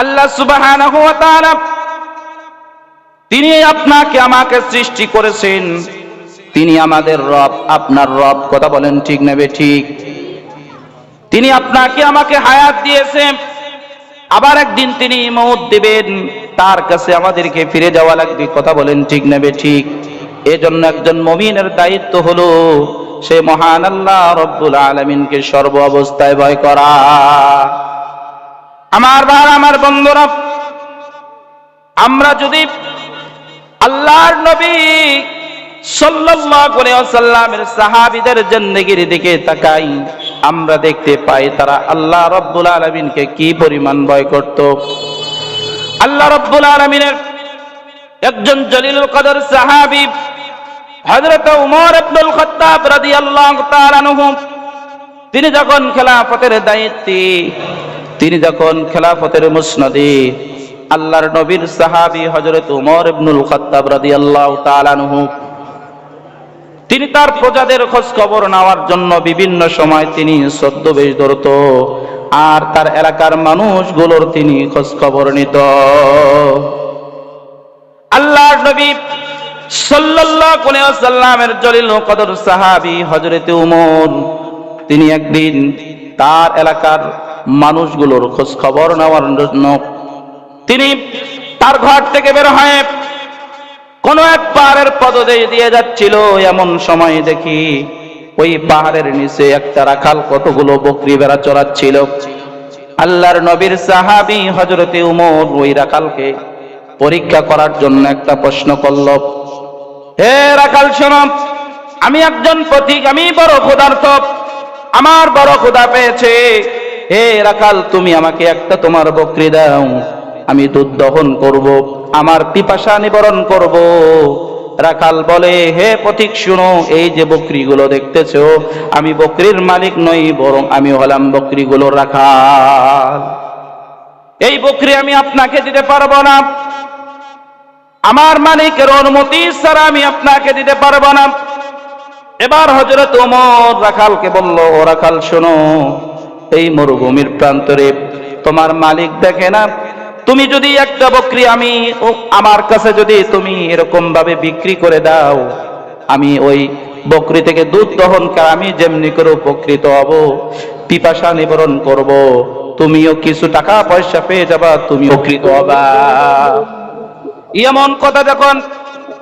আল্লাহ ওয়া তিনি আপনাকে আমাকে সৃষ্টি করেছেন। তিনি আমাদের রব, আপনার রব, কথা বলেন ঠিক নেবে ঠিক? তিনি আপনাকে আমাকে হায়াত দিয়েছেন। আবার একদিন তিনি মৌত দিবেন, তার কাছে আমাদেরকে ফিরে যাওয়া লাগবে, কথা বলেন ঠিক নেবে ঠিক? এজন্য একজন মমিনের দায়িত্ব হলো সে মহান আল্লাহ রব্বুল আলমিনকে সর্ব অবস্থায় ভয় করা। আমার ভাই, আমার বন্ধুরা, আমরা যদি আল্লাহর নবী আলাইহি ওয়াসাল্লামের দিকে তাকাই, আমরা দেখতে পাই তারা আল্লাহ রব্বুল আলামিনকে কি পরিমাণ ভয় করত। আল্লাহ আলামিনের একজন জলিলুল কদর সাহাবী, হযরত উমর ইবনুল খাত্তাব তাআলা আনহু, তিনি যখন খেলাফতের দায়িত্বে তিনি যখন খেলাফতের মুসনদে আল্লাহর নবীর সাহাবি হযরত উমর ইবনুল খাত্তাব রাদিয়াল্লাহু তাআলা আনহু, তিনি তার প্রজাদের খোঁজ খবর নেওয়ার জন্য বিভিন্ন সময় তিনি ছদ্মবেশ ধরত আর তার এলাকার মানুষগুলোর তিনি খোঁজ খবর নিত। আল্লাহর নবী ওয়াসাল্লামের জলিল কদর সাহাবী হযরতে উমর, তিনি একদিন তার এলাকার মানুষগুলোর খোঁজ খবর নেওয়ার জন্য। তিনি তার ঘর থেকে বের হয়ে কোন এক পাহাড়ের পদদেশ দিয়ে যাচ্ছিল। এমন সময় দেখি ওই পাহাড়ের নিচে একটা রাখাল কতগুলো বকরি বেড়া চড়াচ্ছিল। আল্লাহর নবীর সাহাবী হজরতে উমর ওই রাখালকে পরীক্ষা করার জন্য একটা প্রশ্ন করল, হে রাখাল শোনম আমি একজন পথিক, আমি বড় ক্ষুধার্ত, আমার বড় ক্ষুধা পেয়েছে। হে রাখাল, তুমি আমাকে একটা তোমার বকরি দাও। আমি দুধ দহন করব, আমার পিপাসা নিবরণ করব। রাখাল বলে, হে পথিক, শুনো, এই যে বকরিগুলো দেখতেছ, আমি বকরির মালিক নই, বরং আমি হলাম বকরিগুলো রাখাল। এই বকরি আমি আপনাকে দিতে পারব না। আমার মালিকের অনুমতি ছাড়া আমি আপনাকে দিতে পারব না। এবার হজরত ওমর রাখালকে বলল, ও রাখাল, শোনো এই মরুভূমির প্রান্তরে। তোমার মালিক দেখে না? তুমি যদি একটা বকরি আমি আমার কাছে যদি তুমি এরকম ভাবে বিক্রি করে দাও, আমি ওই বকরি থেকে দুধ দহন করে আমি যেমনি করে উপকৃত হব, পিপাসা নিবারণ করব, তুমিও কিছু টাকা পয়সা পেয়ে যাবা তুমি উপকৃত হবা। এমন কথা যখন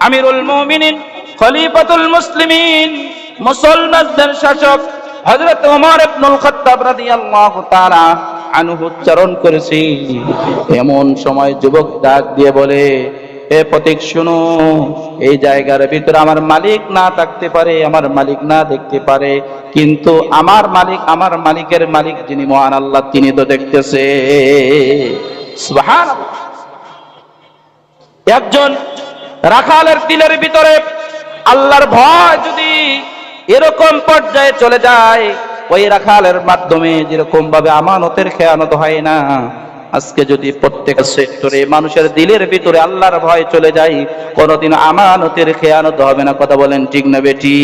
আমিরুল মুমিনিন, খলিফাতুল মুসলিমিন, মুসলমানদের শাসক হযরত ওমর ইবনুল খাত্তাব রাদিয়াল্লাহু তাআলা আনহু উচ্চারণ করেছি। এমন সময় যুবক ডাক দিয়ে বলে, এ প্রতীক, শুনো, এই জায়গার ভিতরে আমার মালিক না থাকতে পারে, আমার মালিক না দেখতে পারে, কিন্তু আমার মালিক, আমার মালিকের মালিক যিনি মহান আল্লাহ, তিনি তো দেখতেছে। একজন রাখালের দিলের ভিতরে আল্লাহর ভয় যদি এরকম পর্যায়ে চলে যায়। ওই রাখালের মাধ্যমে যেরকম ভাবে আমানতের খেয়ানত হয় না, আজকে যদি প্রত্যেক সেক্টরে মানুষের দিলের ভিতরে আল্লাহর ভয় চলে যায়, কোনোদিন আমানতের খেয়ানত হবে না। কথা বলেন ঠিক না বেটি?